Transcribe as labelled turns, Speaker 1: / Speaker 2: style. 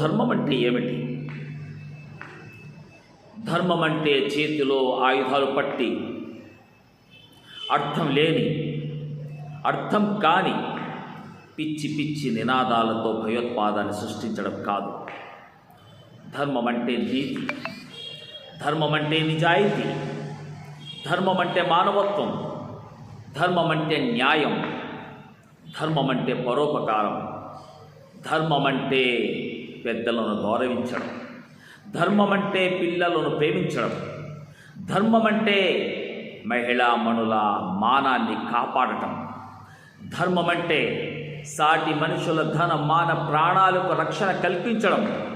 Speaker 1: ధర్మం అంటే ఏమిటి? ధర్మం అంటే చేతిలో ఆయుధాలు పట్టి అర్థం లేని అర్థం కాని పిచ్చి పిచ్చి నినాదాలతో భయోత్పాదాన్ని సృష్టించడం కాదు. ధర్మం అంటే నీతి ధర్మం అంటే నిజాయితీ ధర్మం అంటే మానవత్వం ధర్మం అంటే న్యాయం ధర్మం అంటే పరోపకారం. ధర్మం అంటే పెద్దలను గౌరవించడం. ధర్మం అంటే పిల్లలను ప్రేమించడం. ధర్మం అంటే మహిళా మనుల మానాన్ని కాపాడటం. ధర్మం అంటే సాటి మనుషుల ధన మాన ప్రాణాలకు రక్షణ కల్పించడం.